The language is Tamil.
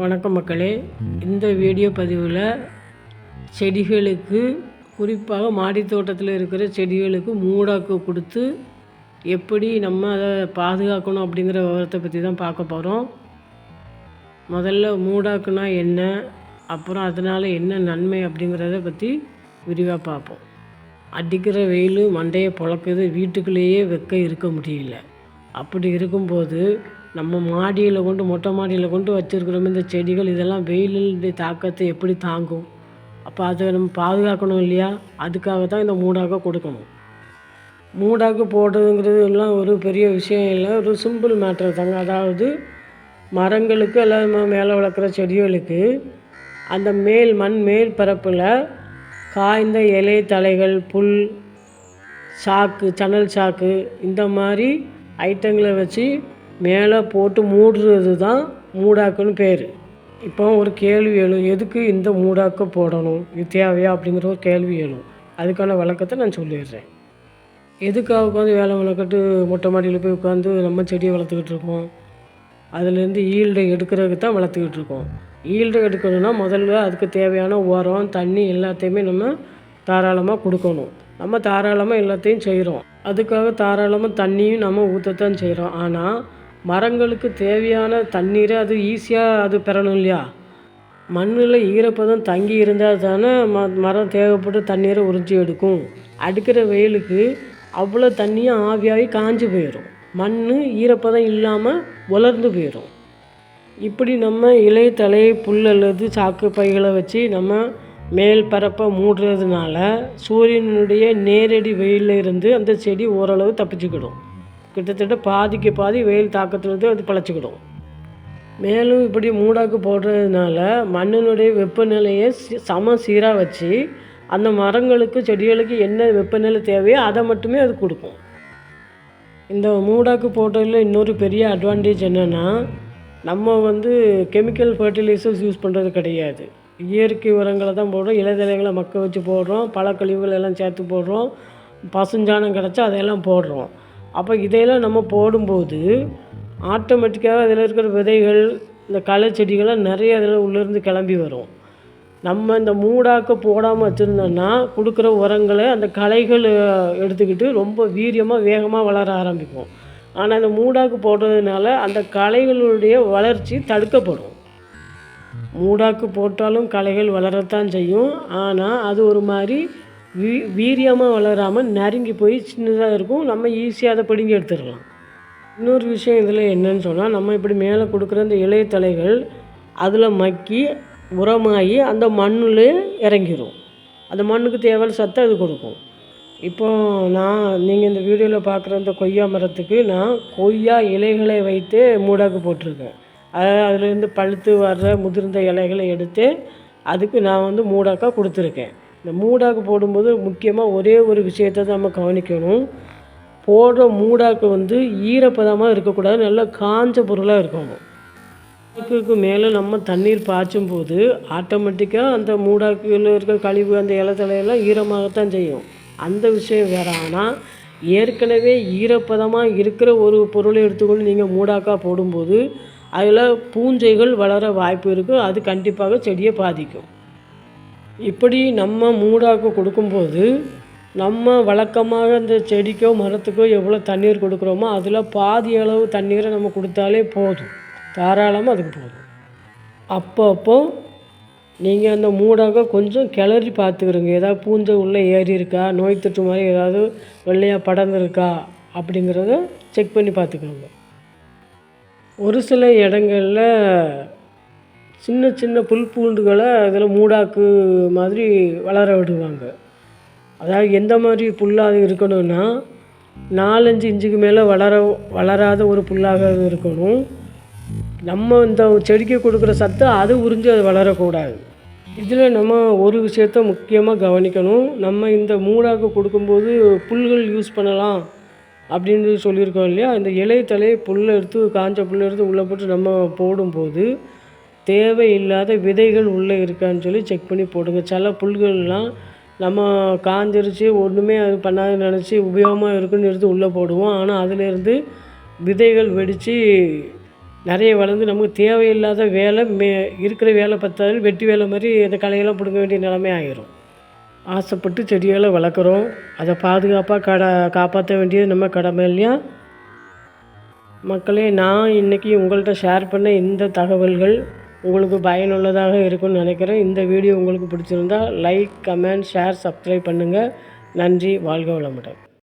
வணக்கம் மக்களே. இந்த வீடியோ பதிவில் செடிகளுக்கு குறிப்பாக மாடி தோட்டத்தில் இருக்கிற செடிகளுக்கு மூடாக்கு கொடுத்து எப்படி நம்ம அதை பாதுகாக்கணும் அப்படிங்கிற விவரத்தை பற்றி தான் பார்க்க போகிறோம் முதல்ல மூடாக்குனா என்ன அப்புறம் அதனால் என்ன நன்மை அப்படிங்கிறத பற்றி விரிவாக பார்ப்போம். அடிக்கிற வெயில் மண்டையை பொழக்குது வீட்டுக்குள்ளேயே வெக்க இருக்க முடியல. அப்படி இருக்கும்போது நம்ம மாடியில் கொண்டு மொட்டை மாடியில் கொண்டு வச்சுருக்கிறோம். இந்த செடிகள் இதெல்லாம் வெயிலுடைய தாக்கத்தை எப்படி தாங்கும்? அப்போ அதை நம்ம பாதுகாக்கணும் இல்லையா? அதுக்காக தான் இந்த மூடாக கொடுக்கணும். மூடாக்கு போடுறதுங்கிறது எல்லாம் ஒரு பெரிய விஷயம் இல்லை. ஒரு சிம்பிள் மேட்ரு தாங்க. அதாவது மரங்களுக்கு எல்லாம் மேலே வளர்க்குற செடிகளுக்கு அந்த மேல் மண் மேல் பரப்பில் காய்ந்த இலை தலைகள் புல் சாக்கு சணல் சாக்கு இந்த மாதிரி ஐட்டங்களை வச்சு மேலே போட்டு மூடுறது தான் மூடாக்குன்னு பேர். இப்போ ஒரு கேள்வி எழும் எதுக்கு இந்த மூடாக்கு போடணும்? இது தேவையா அப்படிங்கிற ஒரு கேள்வி எழும். அதுக்கான விளக்கத்தை நான் சொல்லிடுறேன். எதுக்காக உட்காந்து வேலை விளக்கட்டு மொட்டை மாடியில் போய் உட்காந்து நம்ம செடியை வளர்த்துக்கிட்டு இருக்கோம்? அதுலேருந்து ஈல்டை எடுக்கிறதுக்கு தான் வளர்த்துக்கிட்டு இருக்கோம். ஈல்டை எடுக்கணும்னா முதல்ல அதுக்கு தேவையான உரம் தண்ணி எல்லாத்தையுமே நம்ம தாராளமாக கொடுக்கணும். நம்ம தாராளமாக எல்லாத்தையும் செய்கிறோம் அதுக்காக தாராளமாக தண்ணியும் நம்ம ஊற்றத்தான் செய்கிறோம் ஆனால் மரங்களுக்கு தேவையான தண்ணீரை அது ஈஸியாக அது பெறணும் இல்லையா? மண்ணில் ஈரப்பதம் தங்கி இருந்தால் தானே ம மரம் தேவைப்பட்டு தண்ணீரை உறிஞ்சி எடுக்கும். அடிக்கிற வெயிலுக்கு அவ்வளோ தண்ணியும் ஆவியாகி காஞ்சி போயிடும் மண் ஈரப்பதம் இல்லாமல் உலர்ந்து போயிடும் இப்படி நம்ம இலை தலை புல் அல்லது சாக்கு பைகளை வச்சு நம்ம மேல் பரப்பை மூடுறதுனால சூரியனுடைய நேரடி வெயிலில் இருந்து அந்த செடி ஓரளவு தப்பிச்சுக்கிடும். கிட்டத்தட்ட பாதிக்கு பாதி வெயில் தாக்கத்துலேருந்து அது பழச்சிக்கிடும். மேலும் இப்படி மூடாக்கு போடுறதுனால மண்ணினுடைய வெப்பநிலையை சம சீராக வச்சு அந்த மரங்களுக்கு செடிகளுக்கு என்ன வெப்பநிலை தேவையோ அதை மட்டுமே அது கொடுக்கும். இந்த மூடாக்கு போட்டதில் இன்னொரு பெரிய அட்வான்டேஜ் என்னென்னா நம்ம வந்து கெமிக்கல் ஃபர்டிலைசர்ஸ் யூஸ் பண்ணுறது கிடையாது. இயற்கை உரங்களை தான் போடுறோம் இலைதலைகளை மக்க வச்சு போடுறோம் பழக்கழிவுகள் எல்லாம் சேர்த்து போடுறோம் பசுஞ்சாணம் கிடச்சா அதையெல்லாம் போடுறோம். அப்போ இதையெல்லாம் நம்ம போடும்போது ஆட்டோமேட்டிக்காக அதில் இருக்கிற விதைகள் இந்த களை செடிகள்லாம் நிறைய அதில் உள்ளேருந்து கிளம்பி வரும். நம்ம இந்த மூடாக்க போடாமல் வச்சுருந்தோன்னா கொடுக்குற உரங்களை அந்த களைகள் எடுத்துக்கிட்டு ரொம்ப வீரியமாக வேகமாக வளர ஆரம்பிக்கும். ஆனால் இந்த மூடாக்கு போடுறதுனால அந்த களைகளுடைய வளர்ச்சி தடுக்கப்படும். மூடாக்கு போட்டாலும் களைகள் வளரத்தான் செய்யும். ஆனால் அது ஒரு மாதிரி வீ வீரியமாக வளராமல் நறுங்கி போய் சின்னதாக இருக்கும். நம்ம ஈஸியாக அதை பிடுங்கி எடுத்துடலாம். இன்னொரு விஷயம் இதில் என்னன்னு சொன்னால் நம்ம இப்படி மேலே கொடுக்குற அந்த இலைய தலைகள் அதில் மக்கி உரமாகி அந்த மண்ணில் இறங்கிடும் அந்த மண்ணுக்கு தேவையான சத்தை அது கொடுக்கும். இப்போ நான் நீங்கள் இந்த வீடியோவில் பார்க்குற இந்த கொய்யா மரத்துக்கு நான் கொய்யா இலைகளை வைத்து மூடாக்கு போட்டிருக்கேன். அதாவது அதுலேருந்து பழுத்து வர்ற முதிர்ந்த இலைகளை எடுத்து அதுக்கு நான் வந்து மூடாக்கா கொடுத்துருக்கேன். இந்த மூடாக்கு போடும்போது முக்கியமாக ஒரே ஒரு விஷயத்தை தான் நம்ம கவனிக்கணும். போடுற மூடாக்கு வந்து ஈரப்பதமாக இருக்கக்கூடாது நல்லா காஞ்ச பொருளாக இருக்கணும். மூடாக்குக்கு மேலே நம்ம தண்ணீர் பாய்ச்சும் போது ஆட்டோமேட்டிக்காக அந்த மூடாக்கில் இருக்க கழிவு அந்த இலத்தலையெல்லாம் ஈரமாகத்தான் செய்யும். அந்த விஷயம் வேறு. ஆனால் ஏற்கனவே ஈரப்பதமாக இருக்கிற ஒரு பொருளை எடுத்துக்கொண்டு நீங்கள் மூடாக்கா போடும்போது அதில் பூஞ்சைகள் வளர வாய்ப்பு இருக்குது அது கண்டிப்பாக செடியை பாதிக்கும். இப்படி நம்ம மூடாக்கு கொடுக்கும்போது நம்ம வழக்கமாக இந்த செடிக்கோ மரத்துக்கோ எவ்வளோ தண்ணீர் கொடுக்குறோமோ அதில் பாதி அளவு தண்ணீரை நம்ம கொடுத்தாலே போதும். தாராளமாக அதுக்கு போதும். அப்பப்போ நீங்கள் அந்த மூடாக கொஞ்சம் கிளறி பார்த்துக்கிறோங்க. ஏதாவது பூஞ்சை உள்ளே ஏறி இருக்கா? நோய் தொற்று மாதிரி ஏதாவது வெள்ளையாக படர்ந்துருக்கா? அப்படிங்கிறத செக் பண்ணி பார்த்துக்கிறோங்க. ஒரு சில இடங்களில் சின்ன சின்ன புல் பூண்டுகளை அதில் மூடாக்கு மாதிரி வளர விடுவாங்க. அதாவது எந்த மாதிரி புல்லாக இருக்கணும்னா நாலஞ்சு இன்ச்சுக்கு மேலே வளர வளராத ஒரு புல்லாக இருக்கணும். நம்ம இந்த செடிக்கு கொடுக்குற சத்து அது உறிஞ்சு அது வளரக்கூடாது. இதில் நம்ம ஒரு விஷயத்த முக்கியமாக கவனிக்கணும். நம்ம இந்த மூடாக்கு கொடுக்கும்போது புல்கள் யூஸ் பண்ணலாம் அப்படின்னு சொல்லியிருக்கோம் இல்லையா? இந்த இலை தலையை புல்லை எடுத்து காஞ்ச புல்லை எடுத்து உள்ளே போட்டு நம்ம போடும்போது தேவையில்லாத விதைகள் உள்ளே இருக்கான்னு சொல்லி செக் பண்ணி போடுங்க. சில புல்கள்லாம் நம்ம காஞ்சிருச்சு ஒன்றுமே அது பண்ணாதுன்னு நினச்சி உபயோகமாக இருக்குன்னு எடுத்து உள்ளே போடுவோம். ஆனால் அதுலேருந்து விதைகள் வெடித்து நிறைய வளர்ந்து நமக்கு தேவையில்லாத வேலை மே இருக்கிற வேலை பத்தாது வெட்டி வேலை மாதிரி இந்த களையெல்லாம் பிடுங்க வேண்டிய நிலைமை ஆகிரும் ஆசைப்பட்டு செடிகளை வளர்க்குறோம். அதை பாதுகாப்பாக கடை காப்பாற்ற வேண்டியது நம்ம கடமை இல்லையா? மக்களே நான் இன்றைக்கி உங்கள்கிட்ட ஷேர் பண்ண இந்த தகவல்கள் உங்களுக்கு பயனுள்ளதாக இருக்கும்னு நினைக்கிறேன். இந்த வீடியோ உங்களுக்கு பிடிச்சிருந்தா லைக் கமெண்ட் ஷேர் சப்ஸ்கிரைப் பண்ணுங்கள் நன்றி வாழ்க வளமுடன்.